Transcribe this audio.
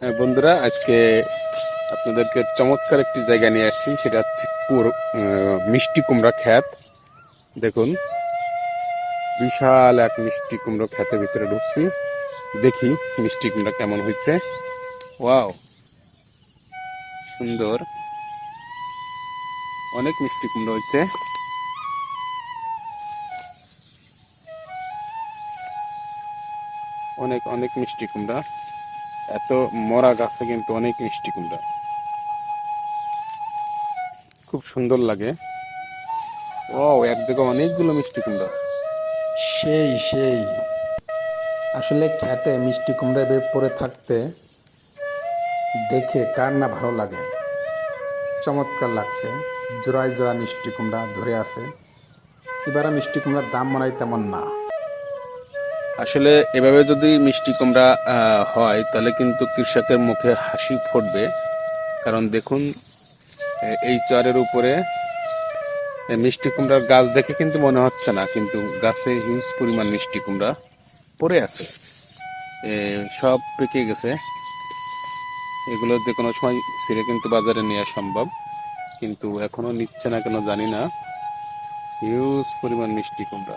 হ্যাঁ, বন্ধুরা আজকে আপনাদেরকে চমৎকার একটি জায়গা নিয়ে আসছি সেটা হচ্ছে মিষ্টি কুমড়া খ্যাত। দেখুন বিশাল এক মিষ্টি কুমড়ো খ্যাতের ভিতরে ঢুকছি। দেখি মিষ্টি কুমড়া কেমন হয়েছে। ওয়াও সুন্দর। অনেক মিষ্টি কুমড়ো হয়েছে। অনেক অনেক মিষ্টি কুমড়া। এত মরা গাছে কিন্তু অনেক মিষ্টি কুমড়া। খুব সুন্দর লাগে। ও এক জায়গায় অনেকগুলো মিষ্টি কুমড়া। সেই সেই। আসলে খেতে মিষ্টি কুমড়া বেয়ে পড়ে থাকতে দেখে কার না ভালো লাগে। চমৎকার লাগছে। জোড়ায় জোড়া মিষ্টি কুমড়া ধরে আছে। এবারে মিষ্টি কুমড়ার দাম মনে হয় তেমন না। আসলে এভাবে যদি মিষ্টি কুমড়া হয়, তাহলে কিন্তু কৃষকের মুখে হাসি ফুটবে। কারণ দেখুন এই চরের উপরে মিষ্টি কুমড়ার গাছ দেখে কিন্তু মনে হচ্ছে না, কিন্তু গাছে হিউজ পরিমাণ মিষ্টি কুমড়া পড়ে আছে। সব পেকে গেছে। এগুলো যে কোনো সময় ছিঁড়ে কিন্তু বাজারে নেওয়া সম্ভব, কিন্তু এখনও নিচ্ছে না কেন জানি না। হিউজ পরিমাণ মিষ্টি কুমড়া।